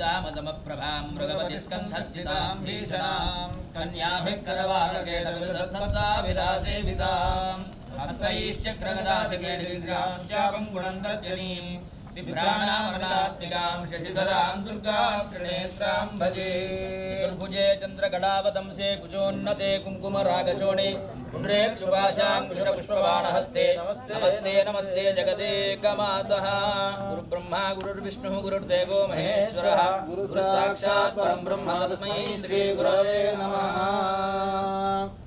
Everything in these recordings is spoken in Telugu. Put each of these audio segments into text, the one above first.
विद्यामदमप्रभां मृगपतिस्कन्धस्थितां भीषणां कन्याभिः करवारकेतविदधत्तस्ताभिदासेविताम् हस्तैश्चक्रगदाशकेन्द्रां बिभ्राणामदात्मिकां शशिधरां दुर्गा प्रणेत्रां भजे। चतुर्भुजे चन्द्रकलावतंसे कुजोन्नते कुङ्कुमरागशोणे। पुण्ड्रेक्षुभाषाङ्कुशपुष्पबाणहस्ते नमस्ते नमस्ते जगदेकमातः गुरुब्रह्मा, गुरुर्विष्णुः, गुरुर्देवो महेश्वरः। गुरुः साक्षात् परं ब्रह्म तस्मै श्रीगुरवे नमः।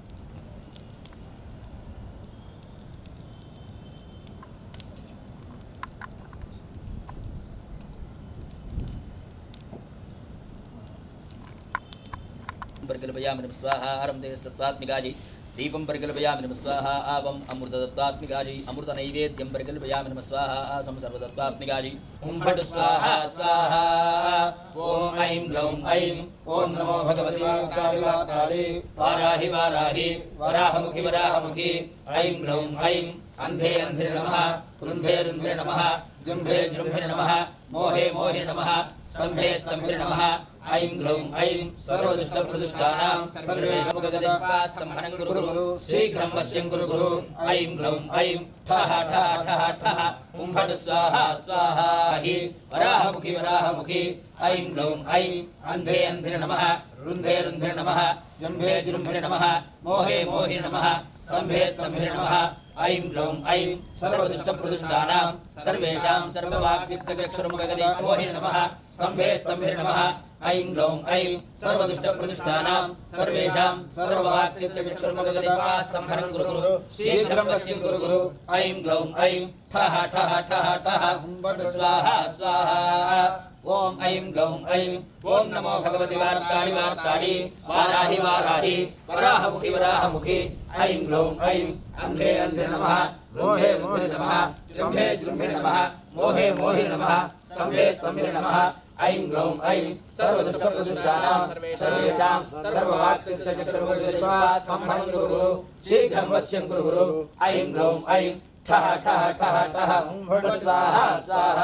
పరికల్పయామి నమ స్వాహ ఆరం దేశతత్వాత్మికాజి దీపం పరికల్పయామి నమ స్వాహ ఆవం అమృతతత్వాత్మికాజి అమృత నైవేద్యం పరికల్పయామి నమ స్వాహ ఆసం సర్వతత్వాత్మికాజి ఓం భట్ స్వాహ స్వాహ ఓం ఐం గ్లౌం ఐం ఓం నమో భగవతి వాకాళి వారాహి వారాహి వరాహముఖి వరాహముఖి ఐం గ్లౌం ఐం అంధే అంధే నమః వృంధే వృంధే నమః జృంభే జృంభే నమః మోహే మోహే నమః స్తంభే స్తంభే నమః ఐం గ్లౌం ఐం సర్వదుష్ట ప్రదుష్టానాం సర్వేషముగదిపాస్తంభనం గురు గురు శీఘ్రం వశ్యం గురు గురు ఐం గ్లౌం ఐం ఠః ఠః ఠః ఠః ఓం భట్ స్వాహ స్వాహ హి. వరాహముఖి వరాహముఖి. ఐం గ్లౌం ఐం. అంధే అంధే నమః. రుంధే రుంధే నమః. జంభే జృంభే నమః. మోహే మోహే నమః. స్తంభే స్తంభే నమః. ఐం గ్లౌం ఐం. సర్వదుష్ట ప్రదుష్టానాం సర్వేషాం సర్వవాక్తిత్తచక్షుర్ముఖగది మోహే నమః. స్తంభే స్తంభే నమః ఐం గ్లౌం ఐం సర్వదుష్ట ప్రదుష్టానాం సర్వేషాం సర్వవాక్తిత్తచక్షుర్ముఖగది స్తంభనం గురు గురు శీఘ్రం వశ్యం గురు గురు ఐం గ్లౌం ఐం ఠః ఠః ఠః ఠః హుం భట్ స్వాహ స్వాహ ఓం ఐం గ్లౌం ఐం ఓం నమో భగవతి వార్తాళి వార్తాళి వారాహి వారాహి వరాహముఖి వరాహముఖి ఐం గ్లౌం ఐం అంధే అంధే నమః మోహే మోహే నమః జృంభే జృంభే నమః మోహే మోహే నమః స్తంభే స్తంభే నమః ఐం గ్లౌం ఐం సర్వదుష్ట ప్రదుష్టానాం సర్వేషాం సర్వవాక్స్తంభం గురు గురు శీఘ్రం వశ్యం గురు గురు ఐం గ్లౌం ఐం ఠః ఠః ఠః ఠః ఓం భట్ స్వాహ స్వాహ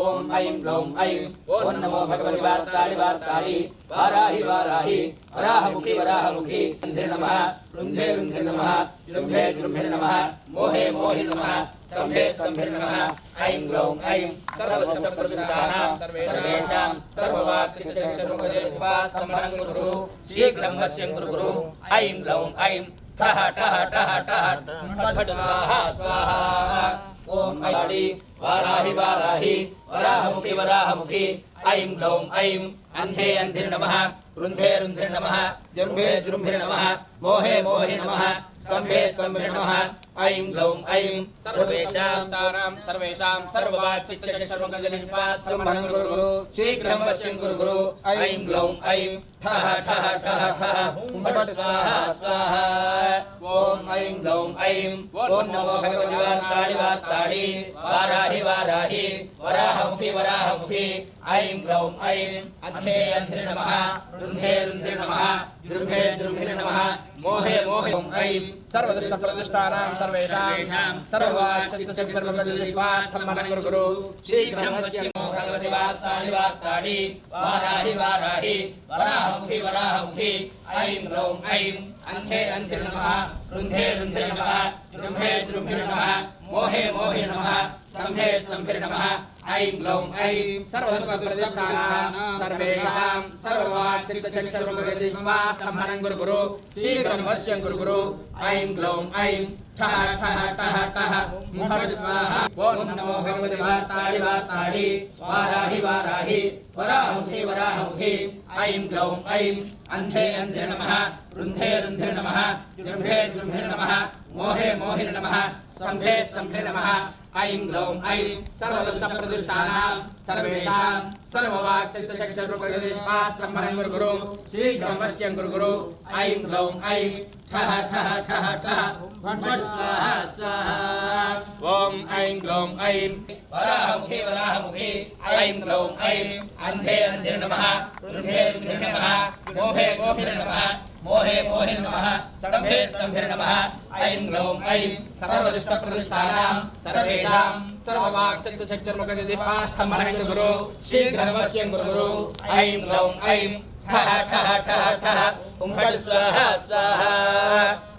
ఓం ఐం గ్లౌం ఐం ఓం నమో భగవతి వార్తాళి వార్తాళి వారాహి వారాహి వరాహముఖి వరాహముఖి అంధే నమః వృంధే వృంధే నమః జృంభే జృంభే నమః మోహే మోహే నమః స్తంభే స్తంభే నమః ఐం గ్లౌం ఐం సర్వసప్త ప్రతిష్టానాం సర్వేషాం సర్వవాక్తిస్తంభనం గురు గురు శీఘ్రం వశ్యం గురు గురు ఐం గ్లౌం ఐం ఠః ఠః ఠః ఠః భట్ స్వాహ స్వాహ ఓం ఐడి వారాహి వారాహి వరాహముఖి వరాహముఖి ఐం గ్లౌం ఐం అంధే అంధే నమః వృంధే వృంధే నమః జృంభే జృంభే నమః మోహే మోహే నమః స్తంభే స్తంభే నమః ఐం గ్లౌం ఐం సర్వేషాం సర్వేషాం సర్వేషాం సర్వవాక్తిస్తంభనం గురు గురు శీఘ్రం వశ్యం గురు గురు ఐం గ్లౌం ఐం ఠః ఠః ఠః ఠః హుం భట్ స్వాహ స్వాహ ఓం ఐం గ్లౌం ఐం ఓం నమో భగవతి వార్తాళి వార్తాళి వారాహి వారాహి వరాహముఖి వరాహముఖి ఐం గ్లౌం ఐం అంధే అంధే నమః రుంధే రుంధే నమః జృంభే ఐం సర్వదుష్ట వరాహముఖి వరాహముఖి ఐం ఐం అంధే అంధి నమ రుంధే రుంధి నమ జృంభే జృంభే నమ మోహే మోహి నమ స్తంభే స్తంభే నమ ఐం గ్లౌం ఐం సర్వదుష్ట ప్రతిష్టానాం సర్వేషాం సర్వవాక్స్తంభనం గురు గురు శీఘ్రం వశ్యం గురు గురు ఐం గ్లౌం ఐం ఠః ఠః ఠః ఠః హుం భట్ స్వాహ ఓం నమో భగవతి వార్తాళి వార్తాళి వారాహి వారాహి వరాహముఖి వరాహముఖి ఐం గ్లౌం ఐం అంధే అంధే నమః రుంధే రుంధే నమః జృంభే జృంభే నమః మోహే మోహే నమః స్తంభే స్తంభే నమః ఐం గ్లౌం ఐం సర్వదుష్ట ప్రతిష్టానాం సర్వేషాం సర్వవాక్స్తంభనం గురు గురు శీఘ్రం వశ్యం గురు గురు ఐం గ్లౌం ఐం ఠః ఠః ఠః ఠః భట్ స్వాహ స్వాహ ఓం ఐం గ్లౌం ఐం వరాహముఖి వరాహముఖి ఐం గ్లౌం ఐం అంధే అంధే నమః రుంధే రుంధే నమః మోహే మోహే నమః मोहे मोहे नमः स्तम्भे स्तम्भे नमः ऐं ग्लौं ऐं सर्वदुष्टप्रतिष्ठानां सर्वेषां सर्ववाक्चक्षुर्मुखदिपास्थम्भनं गुरु शीघ्रमवश्यं गुरु ऐं ग्लौं ऐं ठः ठः ठः ठः हुं फट् स्वाहा स्वाहा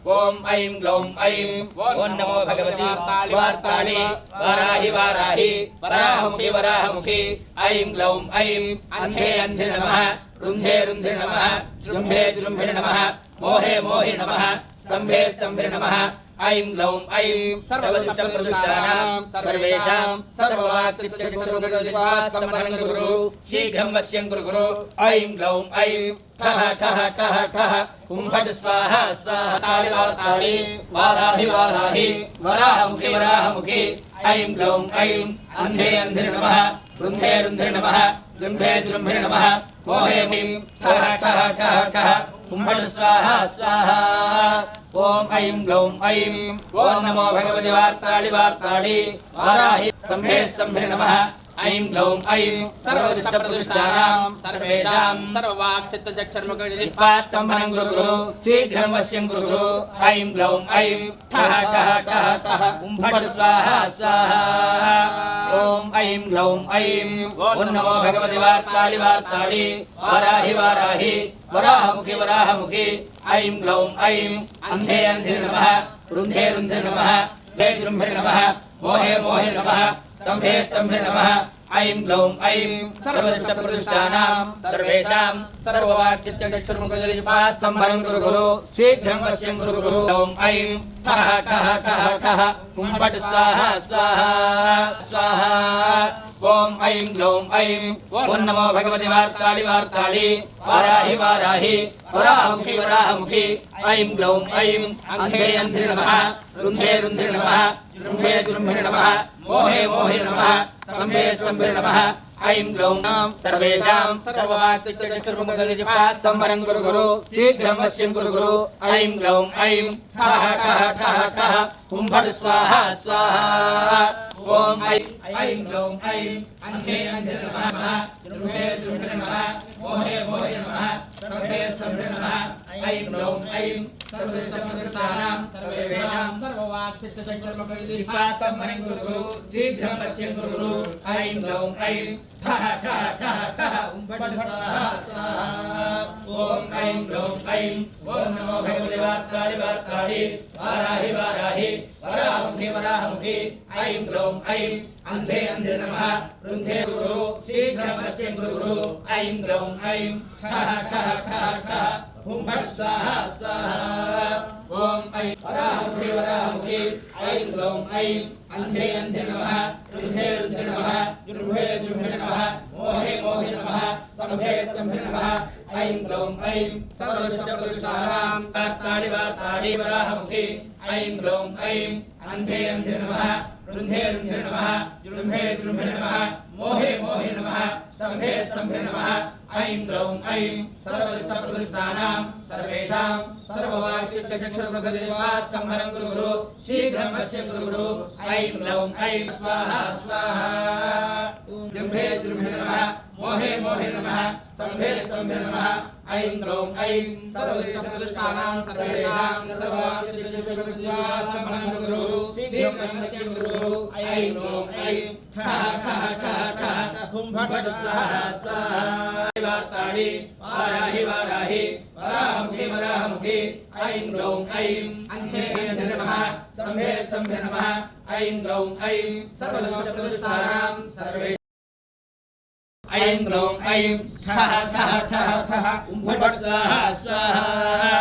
ॐ ऐं ग्लौं ऐं ॐ नमो भगवति वार्ताळि वाराहि वाराहि वराहमुखि वराहमुखि ऐं ग्लौं ऐं अन्धे अन्धे नमः रुन्धे रुन्धे नमः जृम्भे जृम्भे नमः मोहे मोहे नमः स्तम्भे स्तम्भे नमः ऐं ग्लौं ऐं सर्वशिष्टप्रतिष्ठानां सर्वेषां सर्ववाक्चित्तचित्तरूपगतिपास्तम्भनं गुरु शीघ्रं वश्यं गुरु गुरु ऐं ग्लौं ऐं ठः ठः ठः ठः हुं फट् स्वाहा स्वाहा ताळि वार्ताळि वाराहि वाराहि वराहमुखि वराहमुखि ऐं ग्लौं ऐं अन्धे अन्धे नमः రుంధే రుంధ్రి నమ జృంభే జృంభి నమ మోహే మీం కహ కహ కహ కహ కుంభడు స్వాహ స్వాహ ఓం ఐం గ్లౌం ఐం ఓం నమో భగవతి వార్తాళి వార్తాళి వారాహి స్తంభే స్తంభే నమ ऐं ग्लौं ऐं सर्वदुष्टप्रतिष्ठानां सर्वेषां सर्ववाक्चित्तचक्षुर्मुखजिह्वास्तम्भनं गुरु गुरु शीघ्रं वश्यं गुरु गुरु ऐं ग्लौं ऐं ठः ठः ठः ठः हुं फट् स्वाहा स्वाहा ॐ ऐं ग्लौं ऐं ॐ नमो भगवति वार्ताळि वार्ताळि वाराहि वाराहि वराहमुखि वराहमुखि ऐं ग्लौं ऐं अन्धे अन्धे नमः रुन्धे रुन्धे नमः जय जृम्भे नमः मोहे मोहे नमः स्तम्भे स्तम्भे नमः ऐं ग्लौं ऐं सर्वदुष्टप्रतिष्ठानां सर्वेषां सर्ववाक्चित्तचक्षुर्मुखजलिपास्तम्भनं गुरु गुरु शीघ्रं वश्यं गुरु गुरु ग्लौं ऐं ठः ठः ठः ठः हुं फट् स्वाहा स्वाहा स्वाहा ॐ ऐं ग्लौं ऐं ॐ नमो भगवति वार्ताळि वार्ताळि वाराहि वाराहि वराहमुखि वराहमुखि ऐं ग्लौं ऐं अन्धे अन्धे नमः रुन्धे रुन्धे नमः जृम्भे जृम्भे नमः मोहे मोहे नमः स्तम्भे स्तम्भे नमः ऐं ग्लौं सर्वेषां सर्ववाक्चित्तचक्षुर्मुखगलिजिह्वास्तम्भनं गुरु गुरु शीघ्रं वश्यं गुरु गुरु ऐं ग्लौं ऐं ठः ठः ठः ठः हुं फट् स्वाहा स्वाहा ॐ ऐं ऐं ग्लौं ऐं अन्धे अन्धे नमः जृम्भे जृम्भे नमः मोहे मोहे नमः स्तम्भे स्तम्भे नमः ऐं ग्लौं ऐं सर्वदेशमनुष्ठानां सर्वेषां सर्ववाक्चित्तचक्षुर्मुखगलिजिह्वास्तम्भनं నిపాసం హరిం గురు శీఘ్రం పశ్యం గురు ఐం దౌం ఐం ఖ ఖ ఖ ఖ ఉం పడు ఓం ఐం దౌం గురు ఐం దౌం ఐం ఖ ఖ ఖ ఖ ఓం భట్ స్వాహ స్వాహ ఓం ఐ వరాముఖి వరాముఖి ఐ గ్లౌం ఐ అంధే అంధే నమ రుద్ధే రుద్ధే నమ జృంభే జృంభే నమ మోహే మోహే నమ స్తంభే స్తంభే నమ ఐ గ్లౌం ఐ సర్వదుష్టప్రదుష్టారాం వార్తాడి వార్తాడి వరాహముఖి ఐ గ్లౌం ఐ అంధే అంధే నమ నమ మోహే మోహే నమ స్తంభే స్తంభే నమ ऐं ग्लौं ऐं सर्वदुष्टप्रतिष्ठानां सर्वेषां सर्ववाक्यचक्षुर्मुखदिवास्तम्भनं गुरु गुरु शीघ्रं वश्यं गुरु गुरु ऐं ग्लौं ऐं स्वाहा स्वाहा जृम्भे जृम्भे नमः मोहे मोहे नमः। स्तम्भे स्तम्भे नमः। ऐं ग्लौं ऐं सर्वदुष्टप्रतिष्ठानां सर्वेषां सर्ववाक्यचक्षुर्मुखदिवास्तम्भनं गुरु। गुरु गुरु ऐं ग्लौं ऐं हुं फट् स्वाहा स्वाहा। वाराहि वाराहि। वराहमुखि वराहमुखि। ऐं ग्लौं ऐं अन्धे नमः। स्तम्भे स्तम्भे नमः। ऐं ग्लौं ऐं सर्वदुष्टप्रतिष्ठानां सर्वे ऐं ग्लौं ऐं ठः ठः ठः ठः फट् स्वाहा स्वाहा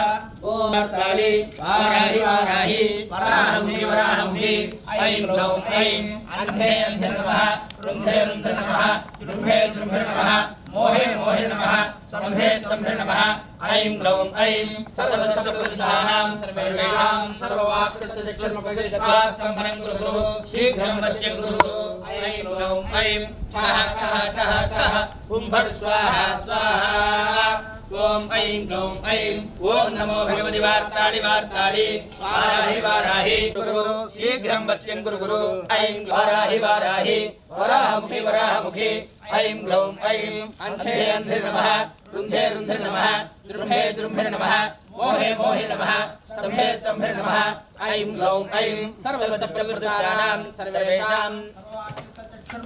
ॐ वार्ताळि वाराहि वाराहि वराहमुखि वराहमुखि ऐं ग्लौं ऐं अन्धे अन्धे नमः रुन्धे रुन्धे नमः जृम्भे जृम्भे नमः मोहे मोहे नमः स्तम्भे स्तम्भे नमः ऐं ग्लौं ऐं सर्वदुष्टप्रतिष्ठानां सर्वेषां सर्ववाक्चक्षुर्मुखस्तम्भनं गुरु गुरु शीघ्रं वश्य गुरु गुरु ऐं ग्लौं ऐं ठः ठः ठः ठः हुं फट् स्वाहा स्वाहा ఓం ఐం గ్లౌం ఐం. ఓం నమో భగవతి వార్తాళి వార్తాళి. వారాహి వారాహి. గురు శీఘ్రం వశ్యం గురు గురు ఐం వారాహి వారాహి. వరాహముఖి వరాహముఖి. ఐం గ్లౌం ఐం. అంధే అంధే నమః. రుంధే రుంధే నమః. దృంభే దృంభే నమః. మోహే మోహే నమః. స్తంభే స్తంభే నమః. ఐం గ్లౌం ఐం. సర్వస్త ప్రకృతానాం. సర్వేషాం.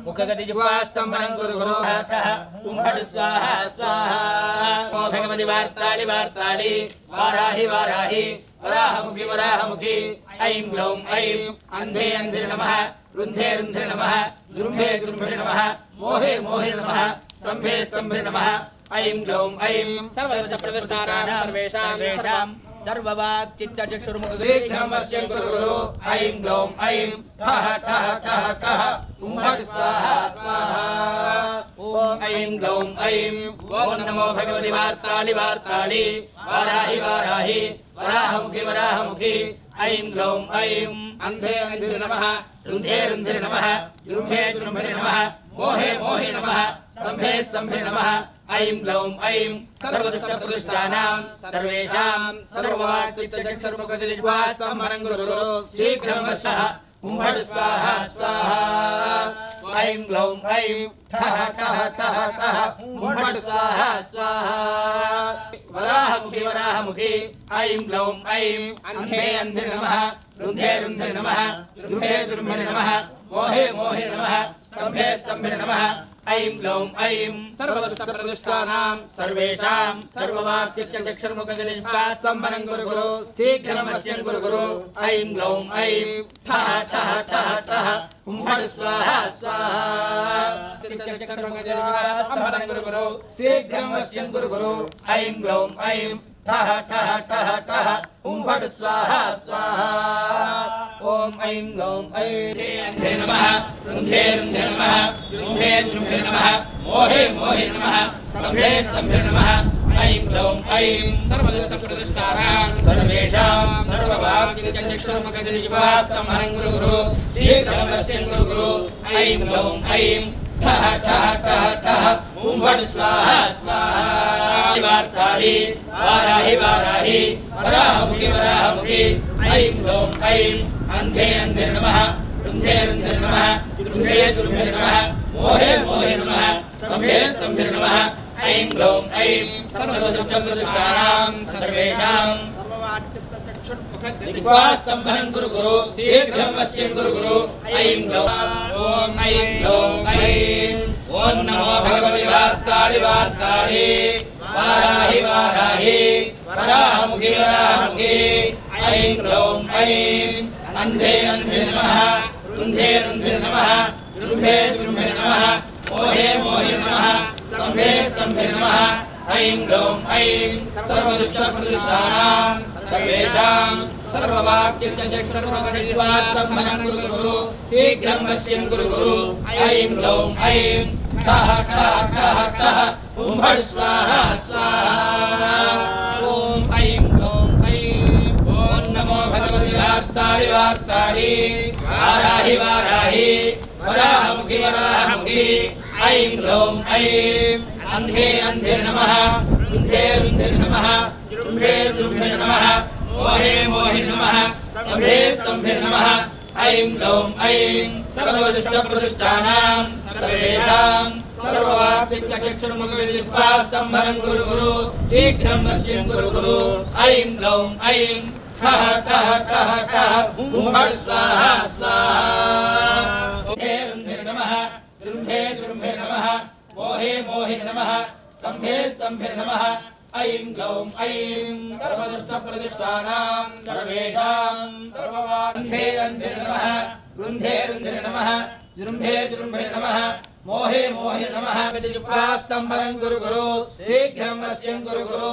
मुखगतिजिह्वास्तम्भनं गुरु गुरु उम्फट् स्वाहा स्वाहा ओ भगवति वार्तानि वार्तानि वाराहि वाराहि वराहमुखि वराहमुखि ऐं ग्लौं ऐं अन्धे अन्धे नमः रुन्धे रुन्धे नमः द्रुम्भे द्रुम्भे नमः मोहे मोहे नमः स्तम्भे स्तम्भे नमः ऐं ग्लौं ऐं सर्वदृष्टप्रतिष्ठानां सर्वेषां सर्वेषां सर्ववाक्चित्तचक्षुर्मुखगतिजिह्वास्तम्भनं शीघ्रं पश्यन् गुरु गुरु ऐं ग्लौं ऐं ठः ठः ठः ठः उम्फट् स्वाहा स्वाहा ॐ ऐं ग्लौं ऐं ॐ नमो भगवति वार्तानि वार्तानि वाराहि वाराहि वराहमुखि वराहमुखि ऐं ग्लौं ऐं अन्धे अन्धे नमः रुन्धे रुन्धे नमः द्रुम्भे द्रुम्भे नमः मोहे मोहे नमः स्तम्भे स्तम्भे नमः ऐं ग्लौं ऐं सर्वदुष्टप्रतिष्ठानां सर्वेषां सर्ववाक्चित्तचक्षुर्मुखजिह्वास्तम्भनं गुरु गुरु शीघ्रं वशः ఉమ్మడి స్వాహ స్వాహ ఐం గ్లౌం ఐం ఠహ ఠహ ఠహ ఠహ ఉమ్మడి స్వాహ స్వాహ వరాహముఖి వరాహముఖి ఐం గ్లౌం ఐం అంధే అంధే నమః రుంధే రుంధే నమః దుర్భే దుర్భే నమః మోహే మోహే నమః స్తంభే స్తంభే నమః ऐं ग्लौं ऐं सर्वदुष्टप्रतिष्ठानां सर्वेषां सर्ववाक्यचक्षुर्मुखजलिष्पास्तम्भनं गुरु गुरु शीघ्रं पश्यन् गुरु गुरु ऐं ग्लौं ऐं ठः ठः ठः ठः उम्फट् स्वाहा स्वाहा स्तम्भनं गुरु गुरु शीघ्रं पश्यन् गुरु गुरु ऐं ग्लौं ऐं ठः ठः ठः ठः उम्फट् स्वाहा स्वाहा ॐ ऐं ग्लौं ऐं अन्धे नमः रुन्धे रुन्धे नमः द्रुम्भे द्रुम्भे नमः मोहे मोहे नमः स्तम्भे स्तम्भे नमः ऐं ग्लौं ऐं सर्वदुष्टप्रतिष्ठानां सर्वेषां सर्ववाक्यचक्षुर्मुखजलिशिवास्तम्भनं गुरु गुरु शीघ्रं पश्यन् गुरु गुरु ऐं ग्लौं ऐं ठः ठः ठः ठः उम्फट् स्वाहा स्वाहा वार्ताहि वाराहि वाराहि, वराहमुखि वराहमुखि, ऐं ग्लौं ऐं अन्धे अन्धे नमः रुन्धे रुन्धे नमः द्रुम्भे द्रुम्भे नमः, मोहे मोहे नमः, स्तम्भे स्तम्भे नमः, ऐं ग्लौं ऐं सर्वदुष्टप्रतिष्ठानां सर्वेषां। दिग्वास्तम्भनं गुरु गुरु गुरु गुरु नमो भगवति वार्ताळि वार्ताळि వారాహి వారాహి. వరాహముఖి వరాహముఖి. ఐం క్లౌం ఐం. అంధే అంధే నమ. రుంధే రుంధే నమ. జృంభే జృంభే నమ. మోహే మోహే నమ. స్తంభే స్తంభే నమ. ఐం క్లౌం ఐం. సర్వదుష్టప్రతిష్టానాం సర్వేషాం. శీఘ్రం పశ్యం గురు గురు ఐం క్లౌం ఐం. ఠహ ఠహ ఠహ ఠహ ఉమ్మడి స్వాహ స్వాహ ఓం ఐం ఓం ఐం ఓం నమో భగవతి వార్తాడి వార్తాడి వారాహి వారాహి వరాహముఖి వరాహముఖి ఐం గ్లౌం ఐం అంధే అంధే నమ రుంధే రుంధే నమ రుంభే రుంభే నమ మోహే మోహి నమ స్తంభే స్తంభే నమ ఐం గ్లౌం ఐం సర్వదుష్ట ప్రతిష్టానాం సర్వేషాం सर्ववाक्यचक्षुर्मुखविजिह्वास्तम्भनं गुरु गुरु शीघ्रं पश्यन् गुरु गुरु ऐं ग्लौं ऐं ठः ठः ठः ठः उम्फट् स्वाहा स्वाहा रुन्धे रुन्धे नमः द्रुम्भे द्रुम्भे नमः मोहे मोहे नमः स्तम्भे स्तम्भे नमः ऐं ग्लौं ऐं सर्वदुष्टप्रतिष्ठानां सर्वेषां सर्ववान्धे अन्धे नमः रुन्धे रुन्धे नमः जृम्भे जृम्भे नमः మోహే మోహే నమ విజుపాస్తంభరం గురు గురు శీఘ్రం అస్యం గురు గురు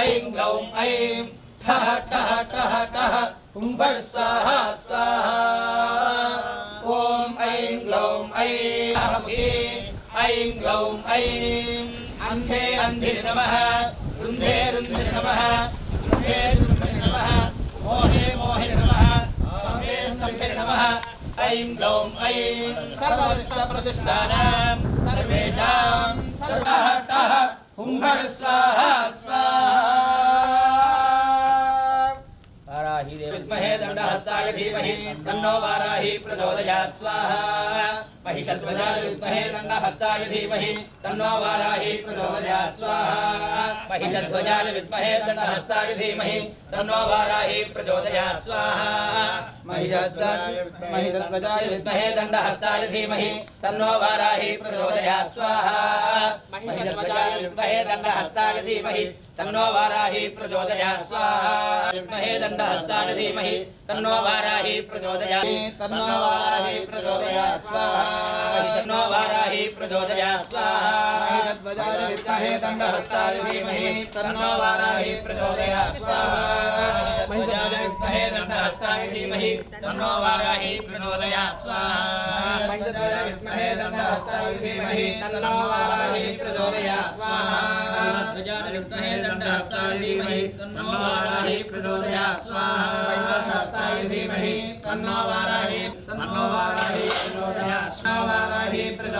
ఐం గౌం ఐం ఠహ ఠహ ఠహ ఠహ కుంభర్ స్వాహ స్వాహ ఓం ఐం గ్లౌం ఐం ఐం గ్లౌం ఐం అంధే అంధి నమ రుంధే రుంధి నమ రుంధే రుంధి నమ మోహే మోహే నమ స్తంభే స్తంభే నమ ऐं ग्लौं ऐं सर्वदुष्टप्रतिष्ठानां सर्वेषां सर्वः टः हुंहट् स्वाहा स्वाहा वाराहि देव विद्महे दण्डहस्ताय धीमहि तन्नो वाराहि प्रचोदयात् स्वाहा महिषध्वजाय विद्महे दण्डहस्ताय धीमहि तन्नो वाराहि प्रचोदयात् स्वाहा महिषध्वजाय विद्महे दण्डहस्ताय धीमहि तन्नो वाराहि प्रचोदयात् स्वाहा। महिषध्वजाय विद्महे दण्डहस्ताय धीमहि तन्नो वाराहि प्रचोदयात् स्वाहा। महिषध्वजाय विद्महे दण्डहस्ताय धीमहि तन्नो वाराहि प्रचोदयात् स्वाहा। विद्महे दण्डहस्ताय धीमहि तन्नो वाराहि प्रचोदयात् तन्नो वाराहि प्रचोदयात् स्वाहा। तन्नो वाराहि प्रचोदयात् स्वाहा। विद्महे दण्डहस्ताय धीमहि तन्नो वाराहि प्रचोदयात्। स्वाहा। विद्महे दण्डहस्ताय धीमहि तन्नो वाराहि प्रचोदयात्। स्वाहा। विद्महे दण्डहस्ताय धीमहि तन्नो वाराहि प्रचोदयात्। स्वाहा। विद्महे दण्डहस्ताय धीमहि तन्नो वाराहि प्रचोदयात्। स्वाहा। हस्ताय धीमहि तन्नो वाराहि तन्नो वाराहि प्रचोदयात्। स्वाहा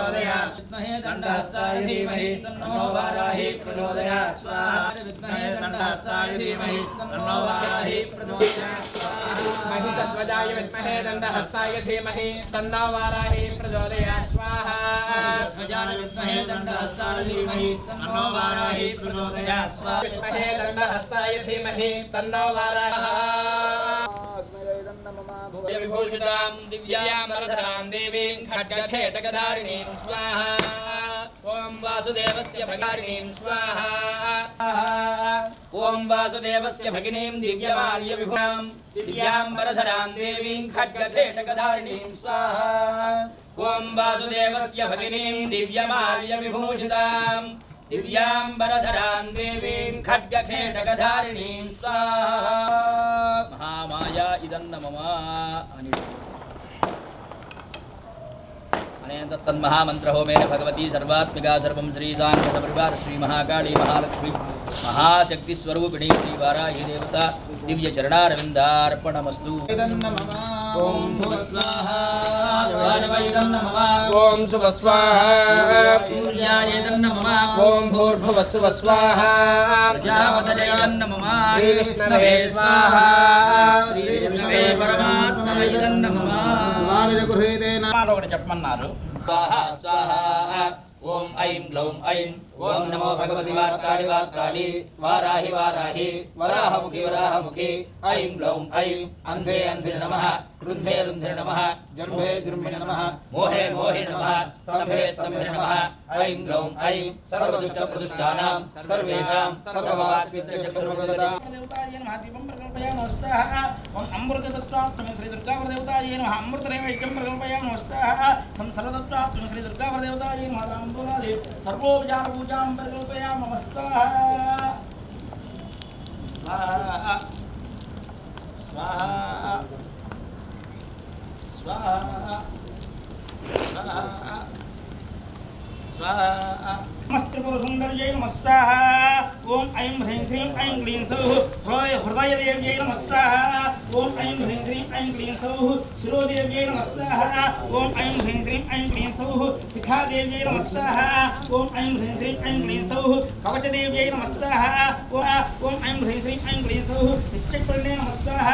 प्रचोदयात् विद्महे दण्डहस्ताय धीमहि तन्नो वाराहि प्रचोदयात् स्वाहा विद्महे दण्डहस्ताय धीमहि तन्नो वाराहि प्रचोदयात् स्वाहा महिषध्वजाय विद्महे दण्डहस्ताय धीमहि तन्नो वाराहि प्रचोदयात् स्वाहा ध्वजाय विद्महे दण्डहस्ताय धीमहि तन्नो वाराहि प्रचोदयात् स्वाहा विद्महे दण्डहस्ताय धीमहि तन्नो वाराहि विभूषितां दिव्यां वरधरां देवीं खड्गखेटकधारिणीं स्वाहा ॐ वासुदेवस्य भगारिणीं स्वाहा ॐ वासुदेवस्य भगिनीं दिव्यमाल्यविभूं दिव्यां वरधरां देवीं खड्गखेटकधारिणीं स्वाहा ॐ वासुदेवस्य भगिनीं दिव्यमाल्यविभूषितां दिव्याम्बरधराम् देवीम् खड्गखेटकधारिणीम् स्वाहा। महामाया इदन्न मम तन्महामन्त्रहोमेन भगवती सर्वात्मिका सर्वं श्रीसाङ्गसपरिवार श्रीमहाकाली महालक्ष्मी महाशक्तिस्वरूपिणी देवता दिव्यचरणारविन्दार्पणमस्तु। मम ఓం భువ ఓం శుభ స్వాహ. సూర్యాయేదం నమ. ఓం భూర్భువ శుభ స్వాహ. ప్రజాపతయేదం నమ. శ్రీకృష్ణవే స్వాహ. శ్రీకృష్ణవే పరమాత్మయేదం నమ. ఒకటి చెప్పమన్నారు స్వాహ స్వాహ. ఓం ఐం గ్లౌం ఐం. ఓం నమో భగవతి వార్తాళి వార్తాళి. వారాహి వారాహి. వరాహముఖి వరాహముఖి. ఐం గ్లౌం ఐం. అంధే అంధి నమః. రుంధే రుంధే నమః జంభే జృంభిణ నమః మోహే మోహే నమః స్తంభే స్తంభే నమః ఐం గ్లౌం ఐం సర్వదుష్ట ప్రదుష్టానాం సర్వేషాం సర్వవాక్యచక్రవగదా దేవతాయ నమః దీపం ప్రకల్పయామి నమః ఓం అమృతతత్వాత్మ శ్రీ దుర్గావర దేవతాయ స్వాహ స్వాహా స్వాహా స్వాహా స్వాహా నమస్త్రిపురుసుందర్యై నమస్తాః ఓం ఐం హ్రీం హ్రీం ఐం క్లీం సౌః హృదయ హృదయదేవ్యై నమస్తాః ఓం ఐం హ్రీం హ్రీం ఐం క్లీం సౌః శిరోదేవ్యై నమస్తాః ఓం ఐం హ్రీం హ్రీం ఐం క్లీం సౌః శిఖాదేవ్యై నమస్తాః ఓం ఐం హ్రీం హ్రీం ఐం క్లీం సౌః కవచదేవ్యై నమస్తాః ఓం ఐం హ్రీం హ్రీం ఐం క్లీం సౌః నిత్యకృణ్యై నమస్తాః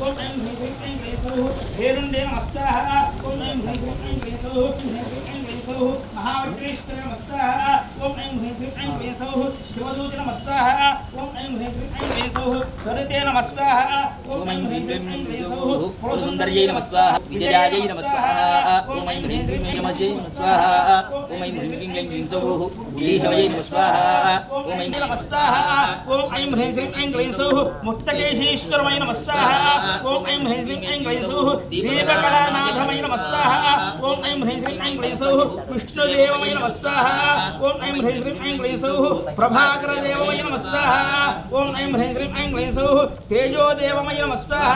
ఓం ఐం హ్రీం హ్రీం ఐం క్లీం సౌః హేరుండే నమస్తాః ఓం ఐం హ్రీం హ్రీం ఐం క్లీం శివదూత నమస్తాః ఓం ఐం హ్రీం శ్రీం ఐం క్లీం సౌః త్వరితే నమస్తాః ఓం ఐం హ్రీం శ్రీం ఐం క్లీం సౌః పురసుందర్యై నమ స్వాహ విజయాయై నమ స్వాహ ఓం ఐం హ్రీం క్లీం శమజై నమ స్వాహ ఓం ఐం హ్రీం క్లీం క్లీం క్లీం సౌః ఈశమయై నమ స్వాహ ఓం ఐం నమస్తాః ఓం ఐం హ్రీం శ్రీం ఐం క్లీం సౌః ముక్తకేశీశ్వరమై నమస్తాః ఓం ఐం హ్రీం శ్రీం ఐం క్లీం సౌః దీపకళానాథమై నమస్తాః ఓం ఐం హ్రీం శ్రీం ఐం క్లీం సౌః విష్ణుదేవమై నమస్తాః ఓం ఐం హ్రీం శ్రీం ఐం క్లీం సౌః ప్రభాకరదేవమై నమస్తాః ఓం ఐం హ్రీం శ్రీం ఐం క్లీం సౌః తేజోదేవమై నమస్తాః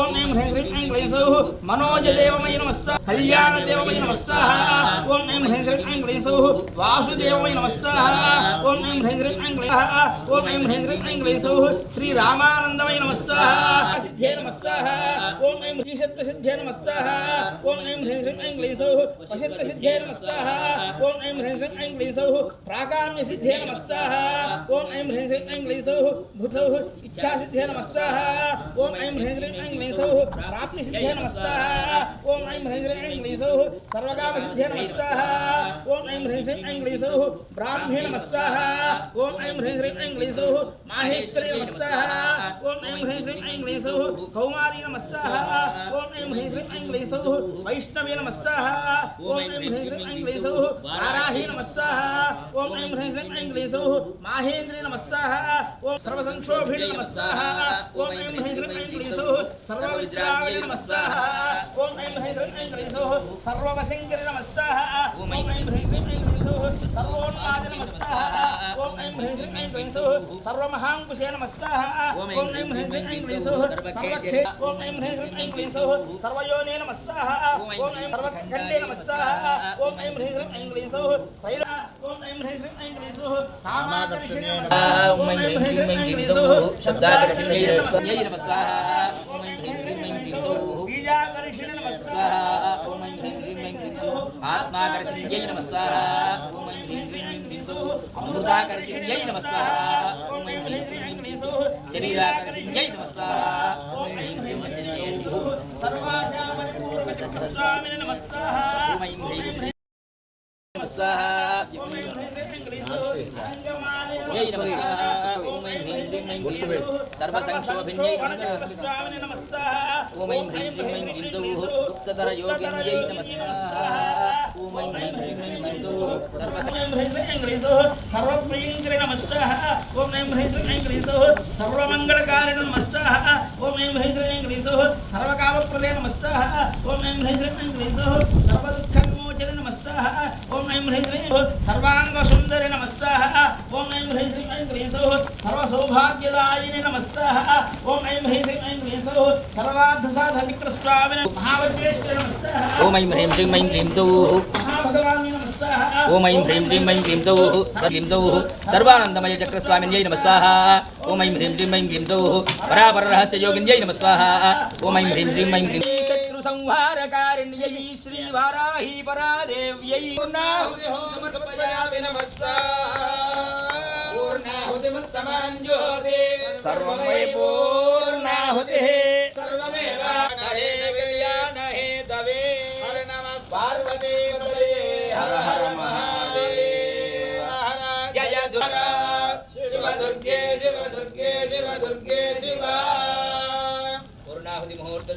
ఓం ఐం హ్రీం శ్రీం ఐం క్లీం సౌః మనోజదేవమై నమస్తాః కళ్యాణదేవమై నమస్తాః ఓం ఐం హ్రీం శ్రీం ఐం క్లీం సౌః వాసుదేవమై నమస్తాః ఓం ఐం హ్రీం శ్రీం ఐం క్లీం ఓం ఐం హ్రీం శ్రీం ఐం క్లీం సౌః శ్రీ రామానందమై నమస్తాః సిద్ధే నమస్తాః ఓం ఐం ఈశత్వ సిద్ధే నమస్తాః ఓం ఐం హ్రీం శ్రీం ఐం క్లీం సౌః వశత్వ సిద్ధే నమస్తాః ఓం ఐం హ్రీం శ్రీం ఐం క్లీం సౌః ప్రాకామ్య సిద్ధే నమస్తాః ఓం ఐం హ్రీం శ్రీం ఐం క్లీం సౌః భూతౌ ఇచ్ఛా సిద్ధే నమస్తాః ఓం ఐం హ్రీం శ్రీం ఐం క్లీం సౌః ప్రాప్తి సిద్ధే నమస్తాః ఓం ఐం హ్రీం శ్రీం ఐం క్లీం సౌః సర్వకామ సిద్ధే నమస్తాః ఓం ఐం హ్రీం శ్రీం ఐం క్లీం సౌః బ్రాహ్మే నమస్తాః ఓం ఐం హ్రీం శ్రీం ఐం క్లీం సౌః మాహేశ్వరి నమస్తాః ఓం ఐం హ్రీం శ్రీం ఐం క్లీం సౌః కౌమారి నమస్తాః ఓం ఐం హ్రీం శ్రీం ఐం క్లీం సౌః వైష్ణవి నమస్తాః ఓం ఐం హ్రీం శ్రీం ఐం క్లీం సౌః వారాహి నమస్తాః ఓం ఐం హ్రీం శ్రీం ఐం క్లీం సౌః మాహేంద్రి నమస్తాః ఓం సర్వసంక్షోభిణి నమస్తాః ఓం ఐం హ్రీం శ్రీం ఐం క్లీం సౌః సర్వవిద్రావిణి నమస్తాః ఓం ఐం హ్రీం శ్రీం ఐం క్లీం సౌః సర్వవశంకరి నమస్తాః ఓం ఐం హ్రీం శ్రీం ఐం క్లీం సౌః సర్వోన్మాది నమస్తాః ఓం ఐం హ్రీం శ్రీం ఐం క్లీం సౌః సర్వమహాంకుశే నమస్తాః ఓం ఐం హ్రీం శ్రీం ఐం క్లీం సౌః సర్వఖే ఓం ఐం హ్రీం శ్రీం ఐం క్లీం సౌః సర్వయోనే నమస్తాః ఓం ఐం సర్వఖండే నమస్తాః ఓం ఐం హ్రీం శ్రీం ఐం క్లీం సౌః శైల ఓం ఐం హ్రీం శ్రీం ఐం క్లీం సౌః కామాకర్షిణే నమస్తాః ఓం ఐం హ్రీం క్లీం ఐం క్లీం సౌః శబ్దాకర్షణ్యై రస్యై నమః స్వాహా ఓం ఐం హ్రీం క్లీం ఐం క్లీం సౌః బీజాకర్షిణే నమస్తాః స్వాహా ఓం అమృతాకర్షణ్యై నమః శరీరాకర్షణ్యై నమః సర్వాశా పరిపూర్ణ చక్రస్వామినే నమస్తాః. సర్వసంక్షోభిన్యై నమః ఓం ఐం హ్రీం క్లీం ఐం క్లీం గుప్తధర యోగిన్యై నమః ఓం ఐం హ్రీం ఐం ఓం ఐం హ్రీం సర్వమంగళకారిణ నమస్తాః ఓం ఐం హ్రీం శ్రీం క్లీం సౌః సర్వకామప్రదే ఓం ఐం హ్రీం శ్రీం సర్వదుఃఖ విమోచన నమస్తాః ఓం ఐం హ్రీం సర్వాంగ సుందరి నమస్తాః ఓం ఐం హ్రీం శ్రీం క్లీం సౌః సర్వ సౌభాగ్యదాయిని నమస్తాః ఓం ఐం హ్రీం శ్రీం క్లీం సౌః సర్వార్థ సాధ చక్రస్వామిని మహావజ్రేశ్వరి నమస్తాః ఓం ఐం హ్రీం క్లీం ఐం క్లీం సౌః మహాభగవాని నమస్తాః ఓం ఐం హ్రీం క్లీం ఐం క్లీం సౌః క్లీం సౌః సర్వానందమయ చక్రస్వామిన్యై నమః స్వాహా ఓం ఐం హ్రీం క్లీం ఐం క్లీం సౌః పరాపర రహస్య యోగిన్యై నమః స్వాహా ఓం ఐం హ్రీం క్లీం ఐం శత్రు సంహారకారిణ్యై శ్రీ వారాహి పరాదేవ్యై పూర్ణాహుతి హోమ సమర్పయామి నమః స్వాహా పూర్ణాహుతిముత్తమాం జ్యోతి సర్వం వై పూర్ణాహుతిః సర్వమేవాక్షరే కళ్యాణహే తవే హర నమః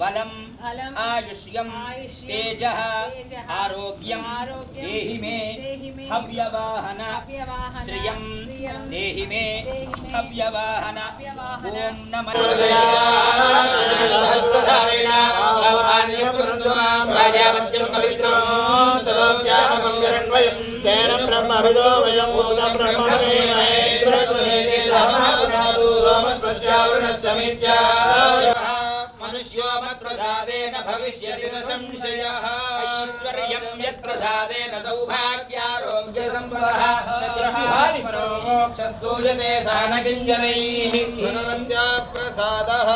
बलम आयुष्यम तेज आरोग्यम देहि मे हव्यवाहन श्रिय देहि मे हव्यवाहन ओम नमः। मनुष्यो मत्प्रसादेन भविष्यति न संशयः। ऐश्वर्यं यत्प्रसादेन सौभाग्यारोग्यसम्पदः शत्रुः स न किञ्जनैः। प्रसादः